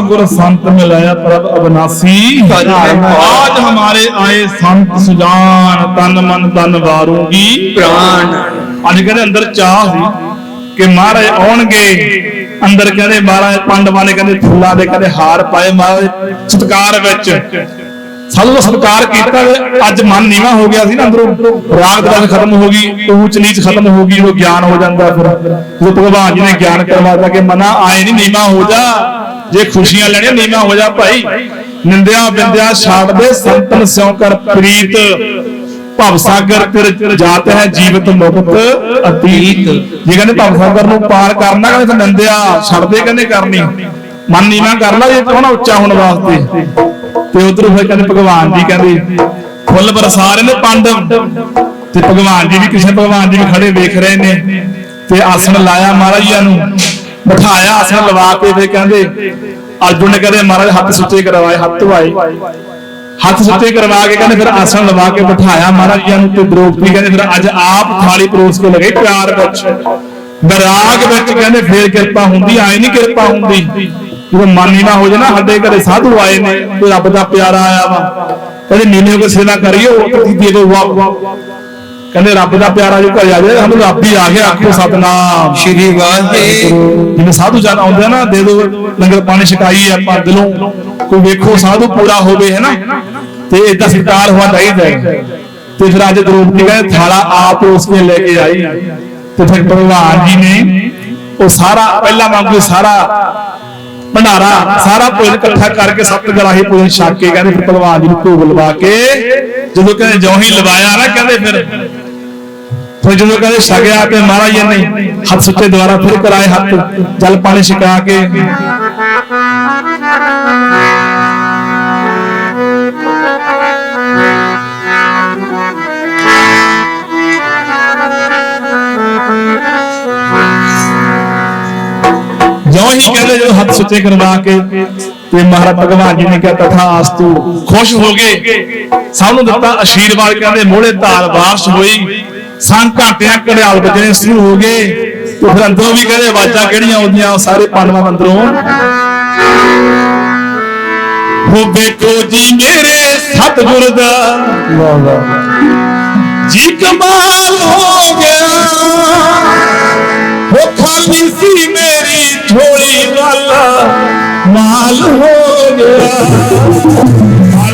ਗੁਰ ਸੰਤ ਮਿਲਾਇਆ ਪ੍ਰਭ ਅਬਨਾਸੀ। ਆਜ ਹਮਾਰੇ ਆਏ ਸੰਤ ਸੁਜਾਨ ਤਨ ਮਨ ਤਨ ਵਾਰੂਗੀ। ਪ੍ਰਾਨ ਅੱਜ ਕਹਿੰਦੇ ਅੰਦਰ ਚਾਹ ਸੀ ਕਿ ਮਹਾਰਾਜ ਆਉਣਗੇ। ਅੰਦਰ ਕਹਿੰਦੇ ਮਹਾਰਾਜ ਪੰਡਵਾਂ ਨੇ ਕਹਿੰਦੇ ਫੁੱਲਾਂ ਦੇ ਕਹਿੰਦੇ ਹਾਰ ਪਾਏ ਮਹਾਰਾਜ ਸਤਕਾਰ ਵਿੱਚ। ਸਾਨੂੰ ਦਾ ਸਤਕਾਰ ਕੀਤਾ ਅੱਜ ਮਨ ਨੀਵਾ ਹੋ ਗਿਆ ਸੀ ਨਾ ਅੰਦਰੋਂ। ਰਾਗ ਦਸ ਖਤਮ ਹੋ ਗਈ ਊਚ ਨੀਚ ਖਤਮ ਹੋ ਗਈ ਉਹ ਗਿਆਨ ਹੋ ਜਾਂਦਾ ਫਿਰ। ਜਦੋਂ ਭਗਵਾਨ ਜੀ ਨੇ ਗਿਆਨ ਕਰਵਾਤਾ ਕਿ ਮਨਾ ਆਏ ਨਹੀਂ ਨੀਵਾ ਹੋ ਜਾ। ਜੇ ਖੁਸ਼ੀਆਂ ਲੈਣੀਆਂ ਨੀਵਾ ਹੋ ਜਾ ਭਾਈ। ਨਿੰਦਿਆ ਬਿੰਦਿਆ ਛੱਡ ਦੇ, ਸੰਤਨ ਸਿਉ ਕਰ ਪ੍ਰੀਤ। ਭਵ ਸਾਗਰ ਤੇਰੇ ਜਾਤ ਹੈ ਜੀਵਤ ਮੁਕਤ ਅਤੀਤ। ਜੇ ਕਹਿੰਦੇ ਭਵ ਸਾਗਰ ਨੂੰ ਪਾਰ ਕਰਨਾ, ਕਹਿੰਦੇ ਤਾਂ ਛੱਡਦੇ ਕਹਿੰਦੇ ਕਰਨੀ। ਮਨ ਨੀਵਾ ਕਰ ਲਾ ਜੇ ਚਾਹਣਾ ਉੱਚਾ ਹੋਣ ਵਾਸਤੇ। ਤੇ ਉਧਰ ਫਿਰ ਕਹਿੰਦੇ ਭਗਵਾਨ ਜੀ ਕਹਿੰਦੇ, ਫੁੱਲ ਬਰਸਾ ਰਹੇ ਨੇ ਪਾਂਡਵ ਤੇ ਭਗਵਾਨ ਜੀ ਵੀ ਕਿਸੇ ਭਗਵਾਨ ਜੀ ਵੀ ਖੜੇ ਵੇਖ ਰਹੇ ਨੇ। ਤੇ ਆਸਣ ਲਾਇਆ ਮਹਾਰਾਜ ਨੂੰ। ਬਿਠਾਇਆ ਆਸਣ ਲਵਾ ਕੇ ਫਿਰ ਕਹਿੰਦੇ, ਅਰਜੁਨ ਨੇ ਕਹਿੰਦੇ, ਮਹਾਰਾਜ, ਹੱਥ ਸੁੱਚੇ ਕਰਵਾਏ, ਹੱਥ ਧਵਾਏ। ਹੱਥ ਸੁੱਤੇ ਕਰਵਾ ਕੇ ਕਹਿੰਦੇ, ਫਿਰ ਆਸਣ ਲਵਾ ਕੇ ਬਿਠਾਇਆ ਮਹਾਰਾਜ ਜੀ ਨੂੰ ਤੇ ਦ੍ਰੋਪਦੀ ਕਹਿੰਦੇ, ਫਿਰ ਅੱਜ ਆਪ ਥਾਲੀ ਪਰੋਸ ਕੇ ਲਗੇ ਪਿਆਰ ਵਿੱਚ। ਵਿਰਾਗ ਵਿੱਚ ਕਹਿੰਦੇ, ਫੇਰ ਕਿਰਪਾ ਹੁੰਦੀ, ਆਏ ਨਹੀਂ ਕਿਰਪਾ ਹੁੰਦੀ। ਜਦੋਂ ਮਨ ਹੀ ਨਾ ਹੋ ਜੇ ਨਾ, ਸਾਡੇ ਘਰੇ ਸਾਧੂ ਆਏ ਨੇ, ਤੇ ਰੱਬ ਦਾ ਪਿਆਰਾ ਆਇਆ ਵਾ। ਕਹਿੰਦੇ ਨੀਨੇ ਕੋ ਸੇਵਾ ਕਰੀਓ ਤੇ ਦੇ ਦੋ ਵਾ। ਕਹਿੰਦੇ ਰੱਬ ਦਾ ਪਿਆਰਾ ਜੋ ਘਰੇ ਆ ਜਾਏ ਸਾਨੂੰ ਰੱਬ ਹੀ ਆ ਗਿਆ ਆਖੋ ਸਤਨਾਮ। ਸ਼੍ਰੀ ਵਾਹਿਗੁਰੂ ਜਿਵੇਂ ਸਾਧੂ ਜਨ ਆਉਂਦੇ ਆ ਨਾ ਦੇ ਦੋ ਲੰਗਰ ਪਾਣੀ ਛਕਾਈ ਆਪਾਂ ਦਿਲੋਂ ਕੋਈ ਵੇਖੋ ਸਾਧੂ ਪੂਰਾ ਹੋਵੇ ਹੈ ਨਾ? ਤੇ ਇਦਾਂ ਸਤਿਕਾਰ ਹੋਣਾ ਚਾਹੀਦਾ ਤੇ ਫਿਰ ਅੱਜ ਦਰੋਪਤੀ ਕਹਿੰਦੇ ਥਾਲਾ ਆਪ ਉਸਨੇ ਲੈ ਕੇ ਆਈ। ਤੇ ਫਿਰ ਭਗਵਾਨ ਜੀ ਨੇ ਉਹ ਸਾਰਾ ਪਹਿਲਾਂ ਵਾਂਗੂ ਸਾਰਾ ਭੰਡਾਰਾ ਸਾਰਾ ਭੋਜਨ ਇਕੱਠਾ ਕਰਕੇ ਸੱਤ ਗਲਾਹੀ ਭੋਜਨ ਛਕ ਕੇ ਕਹਿੰਦੇ ਫਿਰ ਭਗਵਾਨ ਜੀ ਨੂੰ ਭੋਗ ਲਵਾ ਕੇ ਜਦੋਂ ਕਹਿੰਦੇ ਜਿਉਂ ਹੀ ਲਵਾਇਆ ਨਾ ਕਹਿੰਦੇ ਫਿਰ ਫਿਰ ਜਦੋਂ ਕਹਿੰਦੇ ਛਕਿਆ ਤੇ ਮਹਾਰਾਜ ਨੇ ਹੱਥ ਸੁੱਚੇ ਦੁਆਰਾ ਫਿਰ ਕਰਾਏ ਹੱਥ, ਜਲ ਪਾਣੀ ਛਕਾ ਕੇ। ਜਿਉਂ ਹੀ ਕਹਿੰਦੇ ਜਦੋਂ ਹੱਥ ਸੁੱਚੇ ਕਰਵਾ ਕੇ, ਤੇ ਮਹਾਰਾਜ ਭਗਵਾਨ ਜੀ ਨੇ ਕਿਹਾ, ਤਥਾ ਆਸਤੂ, ਖੁਸ਼ ਹੋ ਗਏ। ਸਭ ਨੂੰ ਦਿੱਤਾ ਆਸ਼ੀਰਵਾਦ, ਕਹਿੰਦੇ ਮੋਹਲੇ ਧਾਰ ਬਾਰਿਸ਼ ਹੋਈ। ਸੰਗ ਘਾਟਿਆਂ ਕੜਿਆਲ ਵੱਜਣੇ ਸ਼ੁਰੂ ਹੋ ਗਏ ਤੇ ਫਿਰ ਅੰਦਰੋਂ ਵੀ ਕਹਿੰਦੇ ਆਵਾਜ਼ਾਂ ਕਿਹੜੀਆਂ ਆਉਂਦੀਆਂ ਸਾਰੇ ਪਾਂਡਵਾਂ ਅੰਦਰੋਂ। ਹੋ ਵੇਖੋ ਜੀ ਮੇਰੇ ਸਤਿਗੁਰ ਦਾ, ਜੀ ਕਮਾਲ ਮਾਲ ਹੋ ਗਿਆ। ਜੀ ਕਮਾਲ ਹੋ ਗਿਆ ਉਹ ਖਾਲੀ ਸੀ ਮੇਰੀ ਝੋਲੀ ਵਾਲਾ, ਮਾਲ ਹੋ ਗਿਆ।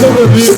ਗਿਆ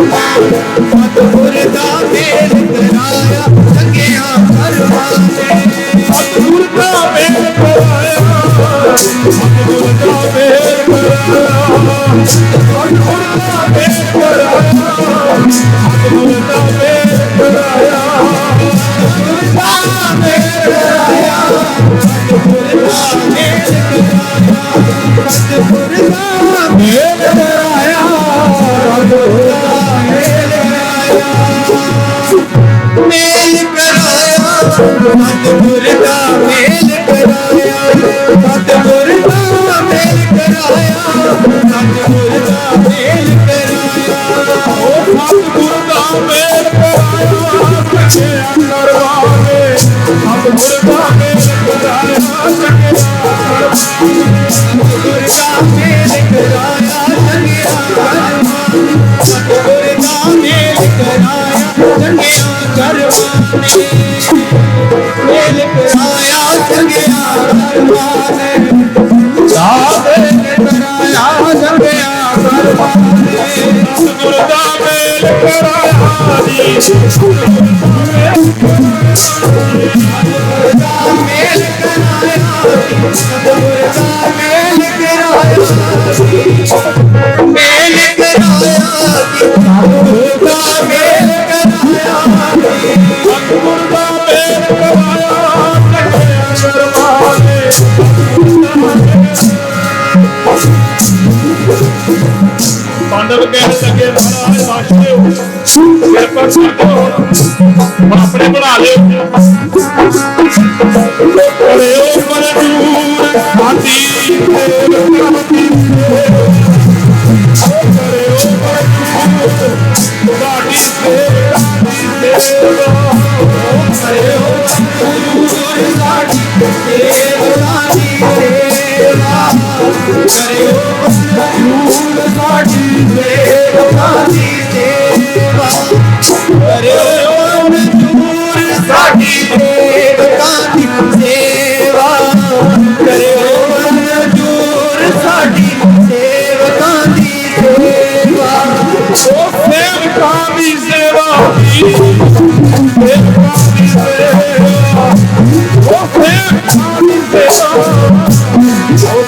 मधुर दामे कराया ਸਤਿਗੁਰ ਦਾ ਮੇਲ ਕਰਾਇਆ ਸਤਿਗੁਰ ਦਾ ਮੇਲ ਕਰਾਇਆ ਸਤਿਗੁਰ ਦਾ ਮੇਲ ਕਰਾਇਆ ਉਹ ਸਤਿਗੁਰ ਦਾ ਮੇਲ ਕਰਾਇਆ ਸੱਚੇ ਕਰਵਾਵੇ ਸਤਿਗੁਰ ਦਾ ਮੇਲ ਕਰਾਇਆ ਸੱਚੇ ਸਤਿਗੁਰ ਦਾ ਮੇਲ ਕਰਾਇਆ ਚੰਗਿਆ ਸਤਿਗੁਰ ਦਾ ਮੇਲ ਕਰਾਇਆ ਚੰਗਿਆ ਕਰਮਾਂ ਕਰਮਾਂ ਮੇਲ ਕਰਾਇਆ ਜੀ ਦਾ ਮੇਲ ਕਰਾਇਆ ਸਤਿਗੁਰ ਮੇਲ ਕਰਾਇਆ ਮੇਲ ਪਾਂਡਵ ਕਹਿਣ ਲੱਗੇ ਮਹਾਰਾਜ ਸਾਸ਼ਿਓ ਕਿਰਪਾ ਕਰੋ ਹੁਣ ਆਪਣੇ ਬਣਾ ਲਿਓ ਕਰਿਓ ਮਨਜੂਰ ਆਦੀ ਕਰਿਓ ਮਨਜੂਰ ਬਾਡੀ ਸੇਵਾ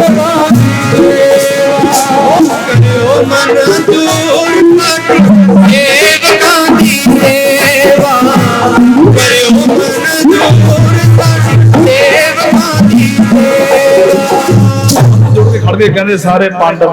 ਸੇਵਾ ਕਰਿਓ ਮਨਜੂਰ ਸਾਡੀ ਸੇਵਕਾਂ ਦੀ ਸੇਵਾ ਕਰਿਓ ਮਨਜੂਰ ਸਾਡੀ ਸੇਵਕਾਂ ਦੀ ਸੇਵਾ ਜੁੜ ਕੇ ਖੜ ਕੇ ਕਹਿੰਦੇ ਸਾਰੇ ਪਾਂਡਵ।